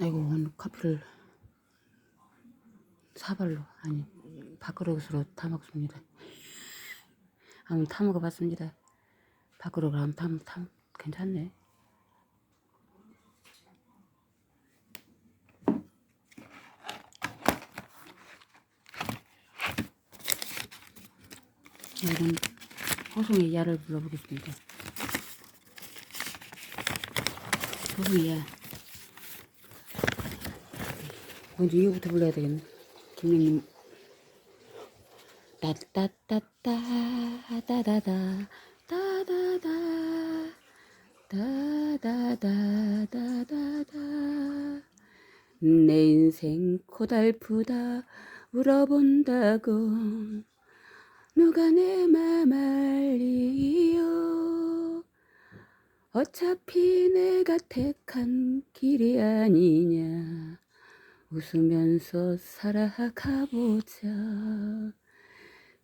아이고 오늘 커피를 사발로 아니 밥그릇으로 타 먹습니다. 한번 타 먹어봤습니다. 밥그릇으로 한번 타, 타 괜찮네. 이건 호송의 야를 불러보겠습니다. 호송이 야 먼저 이거부터 불러야 되겠네. 김영님. 따따따따 따다다 따다다 따다다다다다 내 인생 고달프다 울어본다고 누가 내 맘 알리요 어차피 내가 택한 길이 아니냐 웃으면서 살아가보자.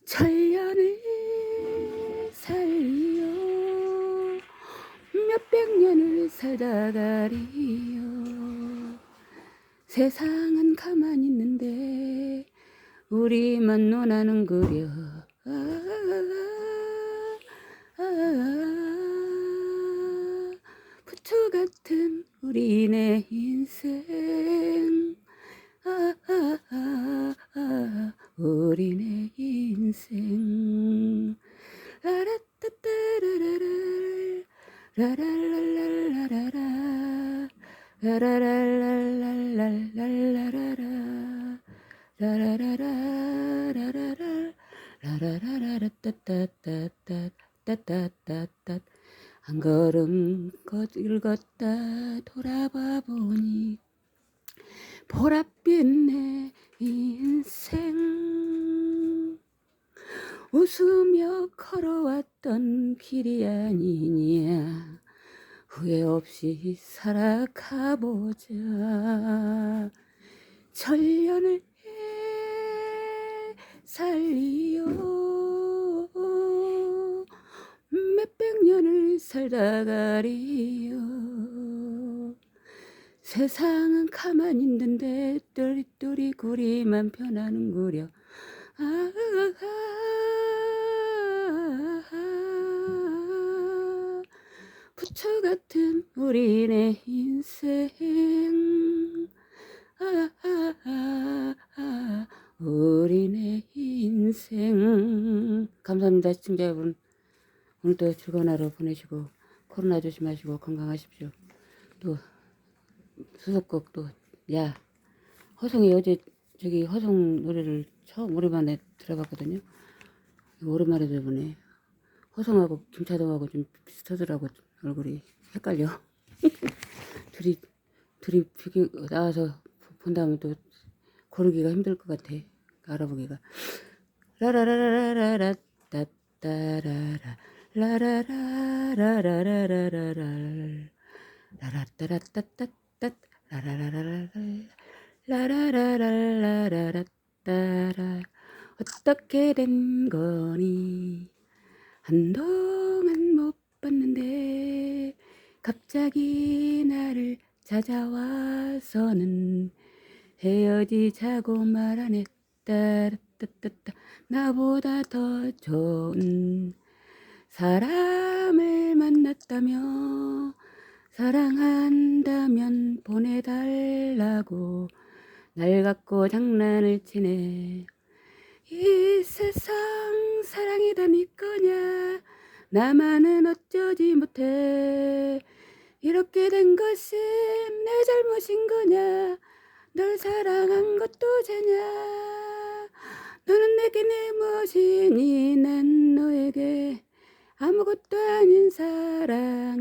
천년을 살리요 몇백 년을 살다가리요 세상은 가만히 있는데 우리만 논하는 그려. 아, 아, 아, 부처 같은 우리네 라라라라라라라 라라라라라라라라 라라라라라라 라라라라따따따따따따따따 한 걸음 걷 늙었다 돌아봐 보니 보랏빛 내 웃으며 걸어왔던 길이 아니냐. 후회 없이 살아가보자. 천년을 살리요 몇백 년을 살다 가리요 세상은 가만히 있는데 똘똘이 구리만 편하는구려. 아가 기초 같은 우리네 인생. 아, 아, 아, 아, 우리네 인생. 감사합니다 시청자 여러분. 오늘도 즐거운 하루 보내시고 코로나 조심하시고 건강하십시오. 또 수석곡도 야 허송이 어제 저기 허송 노래를 처음 오랜만에 들어봤거든요. 오랜만에 들어보네. 허성하고 김차동하고 좀 비슷하더라고 얼굴이. 헷갈려. 둘이 둘이 비교 나와서 본 다음에 또 고르기가 힘들 것 같아 알아보기가. 라라라라라라 따따라라. 라라라라라라라라 라라따라따따따 라라라라라. 라라라라라라따라. 어떻게 된 거니? 한동안 못 봤는데 갑자기 나를 찾아와서는 헤어지자고 말 안 했다 따따따. 나보다 더 좋은 사람을 만났다며 사랑한다면 보내달라고 날 갖고 장난을 치네. 이 세상 나만은 어쩌지 못해. 이렇게 된 것은 내 잘못인 거냐? 널 사랑한 것도 죄냐? 너는 내게 내 무엇이니? 난 너에게 아무것도 아닌 사랑이었니?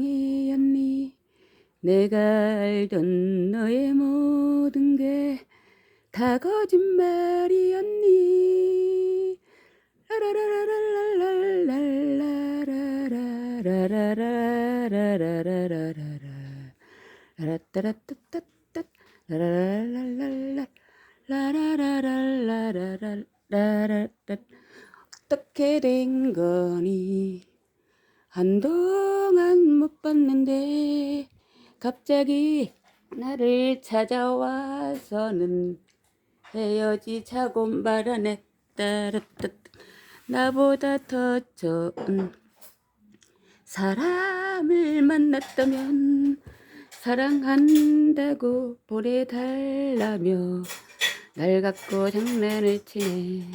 내가 알던 너의 모든 게 다 거짓말이었니? 라라라라라라라 라라라라라라라 라 라따라따따따 라라라라라 라라라라라라라라 어떻게 된 거니? 한동안 못 봤는데 갑자기 나를 찾아와서는 헤어지자고 말하네 따라따 나보다 더 좋은 사람을 만났다면 사랑한다고 보내달라며 날 갖고 장난을 치네.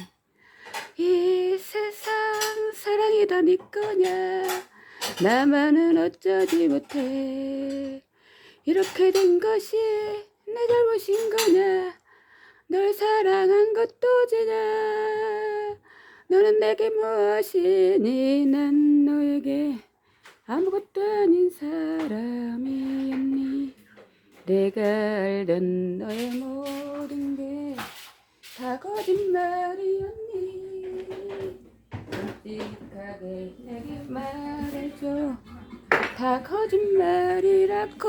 이 세상 사랑이 다네 거냐? 나만은 어쩌지 못해. 이렇게 된 것이 내 잘못인 거냐? 널 사랑한 것도 지냐? 너는 내게 무엇이니? 난 너에게 아무것도 아닌 사람이었니? 내가 알던 너의 모든 게 다 거짓말이었니? 솔직하게 내게 말해줘. 다 거짓말이라고